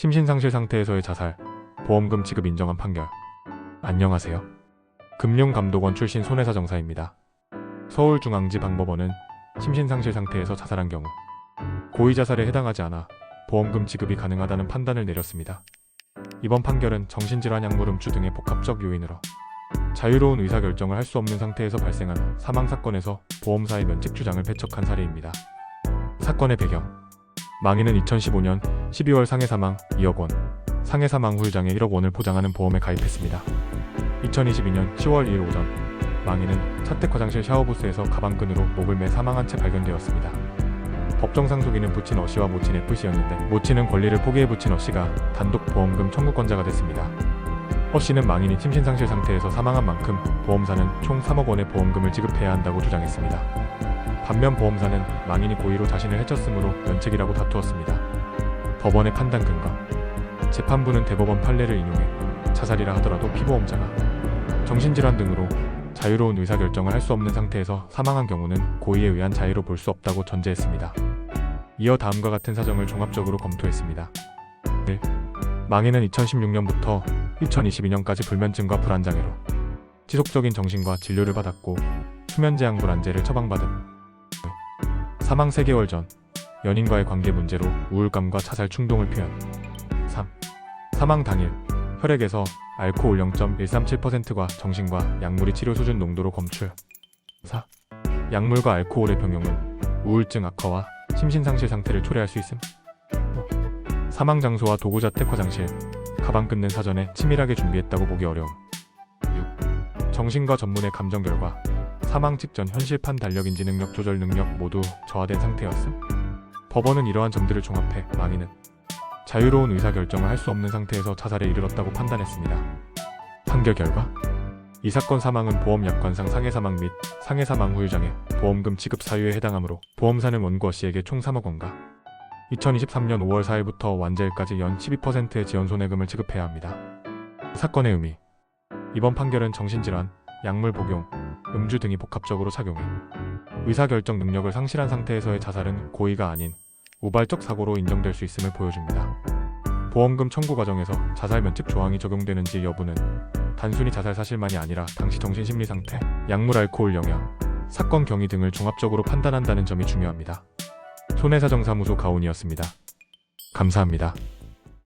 심신상실 상태에서의 자살, 보험금 지급 인정한 판결. 안녕하세요. 금융감독원 출신 손해사 정사입니다. 서울중앙지 방법원은 심신상실 상태에서 자살한 경우 고의 자살에 해당하지 않아 보험금 지급이 가능하다는 판단을 내렸습니다. 이번 판결은 정신질환 약물 음주 등의 복합적 요인으로 자유로운 의사결정을 할 수 없는 상태에서 발생한 사망 사건에서 보험사의 면책 주장을 배척한 사례입니다. 사건의 배경 망인은 2015년 12월 상해 사망 2억 원, 상해 사망 후 일장에 1억 원을 보장하는 보험에 가입했습니다. 2022년 10월 2일 오전 망인은 차택 화장실 샤워부스에서 가방끈으로 목을 매 사망한 채 발견되었습니다. 법정 상속인은 부친 어 씨와 모친 F 씨였는데 모친은 권리를 포기해 부친 어 씨가 단독 보험금 청구권자가 됐습니다. 어 씨는 망인이 심신상실 상태에서 사망한 만큼 보험사는 총 3억 원의 보험금을 지급해야 한다고 주장했습니다. 반면 보험사는 망인이 고의로 자신을 해쳤으므로 면책이라고 다투었습니다. 법원의 판단 근거 재판부는 대법원 판례를 인용해 자살이라 하더라도 피보험자가 정신질환 등으로 자유로운 의사결정을 할 수 없는 상태에서 사망한 경우는 고의에 의한 자해로 볼 수 없다고 전제했습니다. 이어 다음과 같은 사정을 종합적으로 검토했습니다. 1. 망인은 2016년부터 2022년까지 불면증과 불안장애로 지속적인 정신과 진료를 받았고 수면제약 불안제를 처방받은 사망 3개월 전 연인과의 관계 문제로 우울감과 자살 충동을 표현 3. 사망 당일 혈액에서 알코올 0.137%과 정신과 약물이 치료 수준 농도로 검출 4. 약물과 알코올의 병용은 우울증 악화와 심신상실 상태를 초래할 수 있음 5. 사망 장소와 도구 자택 화장실 가방 끊는 사전에 치밀하게 준비했다고 보기 어려움 6. 정신과 전문의 감정 결과 사망 직전 현실판 달력 인지 능력 조절 능력 모두 저하된 상태였음. 법원은 이러한 점들을 종합해 망인은 자유로운 의사결정을 할 수 없는 상태에서 자살에 이르렀다고 판단했습니다. 판결 결과 이 사건 사망은 보험 약관상 상해 사망 및 상해 사망 후 유장해 보험금 지급 사유에 해당하므로 보험사는 원고 씨에게 총 3억 원과 2023년 5월 4일부터 완제일까지 연 12%의 지원 손해금을 지급해야 합니다. 사건의 의미 이번 판결은 정신질환, 약물 복용, 음주 등이 복합적으로 작용해 의사결정 능력을 상실한 상태에서의 자살은 고의가 아닌 우발적 사고로 인정될 수 있음을 보여줍니다. 보험금 청구 과정에서 자살 면책 조항이 적용되는지 여부는 단순히 자살 사실만이 아니라 당시 정신심리 상태, 약물 알코올 영향, 사건 경위 등을 종합적으로 판단한다는 점이 중요합니다. 손해사정사무소 가온이었습니다. 감사합니다.